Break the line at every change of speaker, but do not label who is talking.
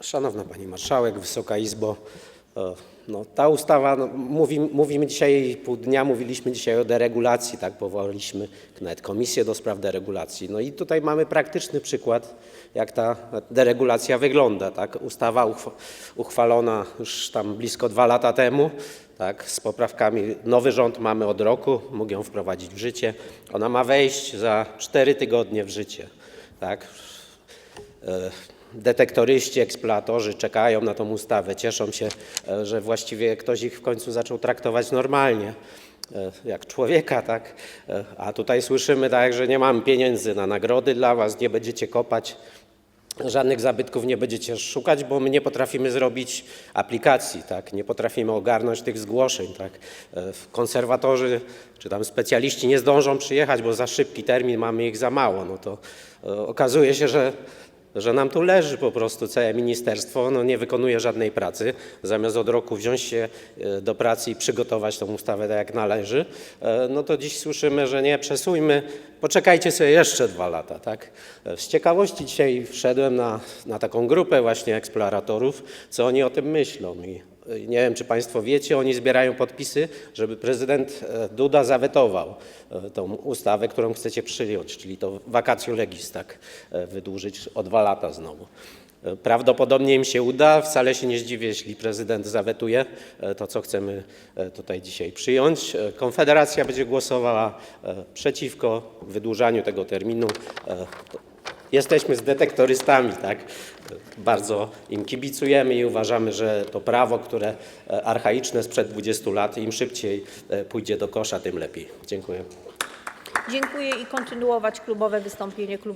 Szanowna Pani Marszałek, Wysoka Izbo, e, no, ta ustawa, no, mówi, mówimy dzisiaj, pół dnia mówiliśmy dzisiaj o deregulacji, tak, powołaliśmy nawet komisję do spraw deregulacji. No i tutaj mamy praktyczny przykład, jak ta deregulacja wygląda, tak. Ustawa uchw- uchwalona już tam blisko dwa lata temu, tak, z poprawkami. Nowy rząd mamy od roku, mógł ją wprowadzić w życie. Ona ma wejść za cztery tygodnie w życie, tak. E, Detektoryści, eksploatorzy czekają na tą ustawę, cieszą się, e, że właściwie ktoś ich w końcu zaczął traktować normalnie, e, jak człowieka, tak? E, A tutaj słyszymy tak, że nie mamy pieniędzy na nagrody dla was, nie będziecie kopać, żadnych zabytków nie będziecie szukać, bo my nie potrafimy zrobić aplikacji, tak? Nie potrafimy ogarnąć tych zgłoszeń, tak? Konserwatorzy czy tam specjaliści nie zdążą przyjechać, bo za szybki termin, mamy ich za mało, no to okazuje się, że że nam tu leży po prostu całe ministerstwo, no nie wykonuje żadnej pracy. Zamiast od roku wziąć się e, do pracy i przygotować tą ustawę tak jak należy, e, no to dziś słyszymy, że nie, przesuńmy, poczekajcie sobie jeszcze dwa lata, tak? E, Z ciekawości dzisiaj wszedłem na, na taką grupę właśnie eksploratorów, co oni o tym myślą i nie wiem, czy Państwo wiecie, oni zbierają podpisy, żeby prezydent e, Duda zawetował e, tą ustawę, którą chcecie przyjąć, czyli to vacatio legis, tak, e, wydłużyć o dwa lata znowu. Prawdopodobnie im się uda, wcale się nie zdziwię, jeśli prezydent zawetuje to, co chcemy tutaj dzisiaj przyjąć. Konfederacja będzie głosowała przeciwko wydłużaniu tego terminu. Jesteśmy z detektorystami, tak? Bardzo im kibicujemy i uważamy, że to prawo, które e, archaiczne sprzed 20 lat, im szybciej e, pójdzie do kosza, tym lepiej. Dziękuję.
Dziękuję i kontynuować klubowe wystąpienie klubu